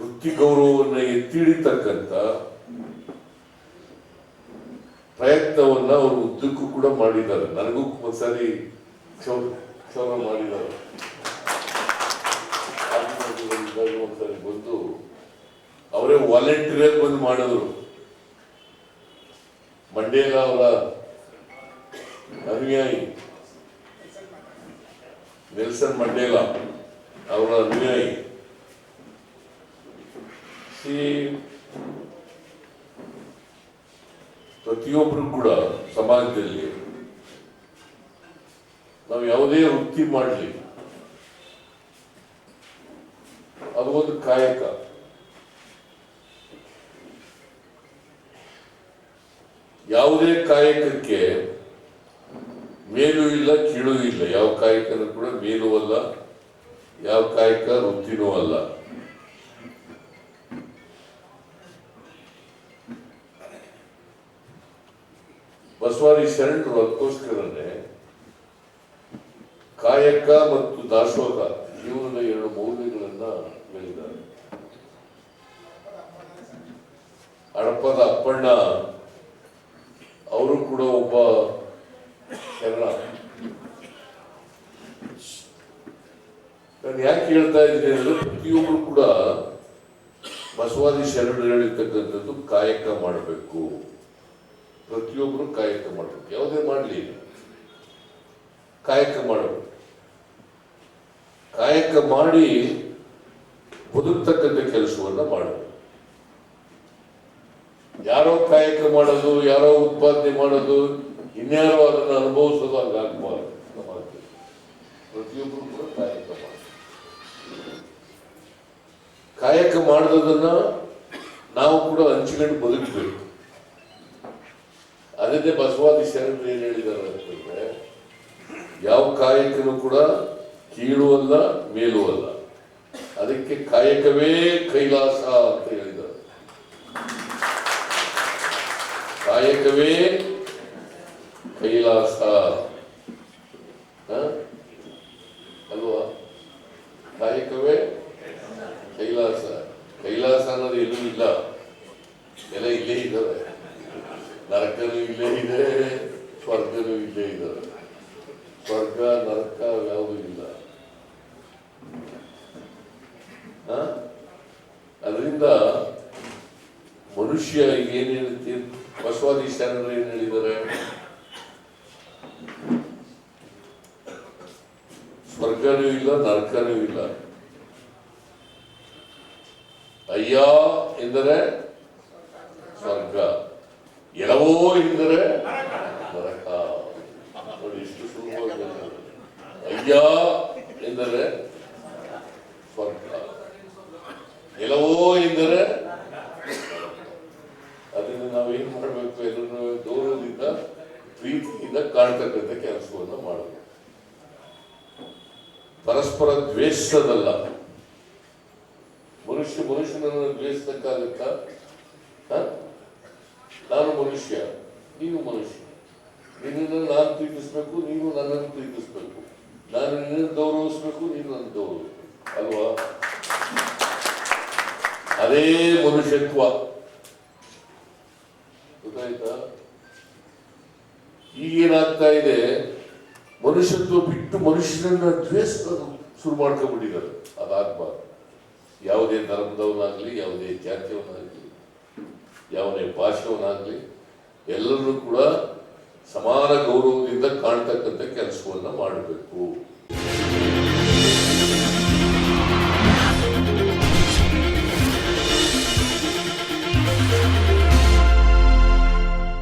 ವೃತ್ತಿ ಗೌರವವನ್ನು ಎತ್ತಿ ಹಿಡಿತಕ್ಕಂಥ ಪ್ರಯತ್ನವನ್ನ ಅವರು ಉದ್ದಕ್ಕೂ ಕೂಡ ಮಾಡಿದ್ದಾರೆ. ನನಗೂ ಒಂದ್ಸರಿ ಕ್ಷೌರ ಮಾಡಿದ್ದಾರೆ. ಒಂದ್ಸರಿ ಬಂದು ಅವರೇ ವಾಲಂಟಿಯರ್ ಬಂದು ಮಾಡಿದ್ರು. ಮಂಡೇಲ ಅವರ ಅನುಯಾಯಿ ನೆಲ್ಸನ್ ಮಂಡೇಲ ಅವರ ಅನುಯಾಯಿ. ಈ ಪ್ರತಿಯೊಬ್ಬರು ಕೂಡ ಸಮಾಜದಲ್ಲಿ ನಾವು ಯಾವುದೇ ವೃತ್ತಿ ಮಾಡಲಿ, ಅದು ಒಂದು ಕಾಯಕ. ಯಾವುದೇ ಕಾಯಕಕ್ಕೆ ಮೇಲೂ ಇಲ್ಲ, ಕೀಳೂ ಇಲ್ಲ. ಯಾವ ಕಾಯಕನೂ ಕೂಡ ಮೇಲೂ ಅಲ್ಲ, ಯಾವ ಕಾಯಕ ವೃತ್ತಿನೂ ಅಲ್ಲ. ಬಸವಾದಿ ಶರಣರು ಅದಕ್ಕೋಸ್ಕರನೇ ಕಾಯಕ ಮತ್ತು ದಾಸೋಹ ಜೀವನದ ಎರಡು ಮೌಲ್ಯಗಳನ್ನ ಹೇಳಿದ್ದಾರೆ. ಹಡಪದ ಅಪ್ಪಣ್ಣ, ಅವರು ಕೂಡ ಒಬ್ಬ ಶರಣ. ನಾನು ಯಾಕೆ ಹೇಳ್ತಾ ಇದ್ದೀನಿ ಅಂದ್ರೆ ಪ್ರತಿಯೊಬ್ಬರು ಕೂಡ ಬಸವಾದಿ ಶರಣರು ಹೇಳಿರ್ತಕ್ಕಂಥದ್ದು ಕಾಯಕ ಮಾಡಬೇಕು. ಪ್ರತಿಯೊಬ್ಬರು ಕಾಯಕ ಮಾಡಬೇಕು. ಯಾವುದೇ ಮಾಡಲಿ ಕಾಯಕ ಮಾಡಬೇಕು. ಕಾಯಕ ಮಾಡಿ ಬದುಕ್ತಕ್ಕಂಥ ಕೆಲಸವನ್ನ ಮಾಡಬೇಕು. ಯಾರೋ ಕಾಯಕ ಮಾಡೋದು, ಯಾರೋ ಉತ್ಪಾದನೆ ಮಾಡೋದು, ಇನ್ಯಾರೋ ಅದನ್ನು ಅನುಭವಿಸೋದು ಹಂಗಾಗಬಾರ್ದು ಪ್ರತಿಯೊಬ್ಬರು ಕೂಡ ಕಾಯಕ ಮಾಡಬೇಕು ಕಾಯಕ ಮಾಡೋದನ್ನ ನಾವು ಕೂಡ ಹಂಚಿಕೊಂಡು ಬದುಕಬೇಕು. ಅದನ್ನೇ ಬಸವಾದಿ ಶರಣರು ಏನ್ ಹೇಳಿದ್ದಾರೆ ಅಂತಂದ್ರೆ, ಯಾವ ಕಾಯಕನು ಕೂಡ ಕೀಳು ಅಲ್ಲ, ಮೇಲು ಅಲ್ಲ. ಅದಕ್ಕೆ ಕಾಯಕವೇ ಕೈಲಾಸ ಅಂತ ಹೇಳಿದ್ದಾರೆ ಕಾಯಕವೇ ಕೈಲಾಸ? ಅಲ್ವಾ? ಕಾಯಕವೇ ಕೈಲಾಸ. ಕೈಲಾಸ ಅನ್ನೋದು ಎಲ್ಲೂ ಇಲ್ಲ. ಎಲ್ಲ ಇಲ್ಲೇ ಇದ್ದಾವೆ. ಇಲ್ಲೇ ಇದೆ ಸ್ವರ್ಗನೂ ಇಲ್ಲೇ ಇದ್ದಾರೆ. ಸ್ವರ್ಗ, ನರಕ ಯಾವುದೂ ಇಲ್ಲ? ಅದರಿಂದ ಮನುಷ್ಯ ಏನೇನು ತೀರ್- ಬಸವಾದಿ ಶರಣರು ಏನ್ ಹೇಳಿದ್ದಾರೆ? ಸ್ವರ್ಗನೂ ಇಲ್ಲ, ನರಕನೂ ಇಲ್ಲ. ಅಯ್ಯ ಎಂದರೆ ಎಲವೋ ಎಂದರೆ ಎಷ್ಟು ಸುಲಭವಾಗಿ. ಅಯ್ಯ ಎಂದರೆ ಸ್ವರ್ಗ. ಎಲ್ಲವೋ ಎಂದರೆ ಅದರಿಂದ ನಾವು ಏನ್ ಮಾಡಬೇಕು? ಎಲ್ಲರೂ ಗೌರವದಿಂದ ಪ್ರೀತಿಯಿಂದ ಕಾಣ್ತಕ್ಕಂಥ ಕೆಲಸವನ್ನು ಮಾಡಬೇಕು. ಪರಸ್ಪರ ದ್ವೇಷದಲ್ಲ. ಮನುಷ್ಯ ಮನುಷ್ಯನನ್ನು ದ್ವೇಷಕ್ಕಾಗತ್ತಾ? ನಾನು ಮನುಷ್ಯ ನೀನು ಮನುಷ್ಯ. ನಿನ್ನನ್ನು ನಾನು ಪ್ರೀತಿಸ್ಬೇಕು ನೀನು ನನ್ನನ್ನು ಪ್ರೀತಿಸ್ಬೇಕು. ನಾನು ನಿನ್ನನ್ನು ಗೌರವಿಸ್ಬೇಕು, ನೀನು ನನ್ನ ಗೌರವ ಅಲ್ವಾ? ಅದೇ ಮನುಷ್ಯತ್ವ. ಗೊತ್ತಾಯ್ತಾ? ಈಗೇನಾಗ್ತಾ ಇದೆ? ಮನುಷ್ಯತ್ವ ಬಿಟ್ಟು ಮನುಷ್ಯನನ್ನ ದ್ವೇಷ ಶುರು ಮಾಡ್ಕೊಂಡ್ಬಿಟ್ಟಿದ್ದಾರೆ. ಅದಾಗ್ಬಾರ್ದು. ಯಾವುದೇ ಧರ್ಮದವನಾಗಲಿ, ಯಾವುದೇ ಜಾತಿಯವನಾಗ್ಲಿ ಯಾವನೇ ಭಾಷಣವನ್ನಾಗಲಿ ಎಲ್ಲರೂ ಕೂಡ ಸಮಾನ ಗೌರವದಿಂದ ಕಾಣ್ತಕ್ಕಂಥ ಕೆಲಸವನ್ನು ಮಾಡಬೇಕು.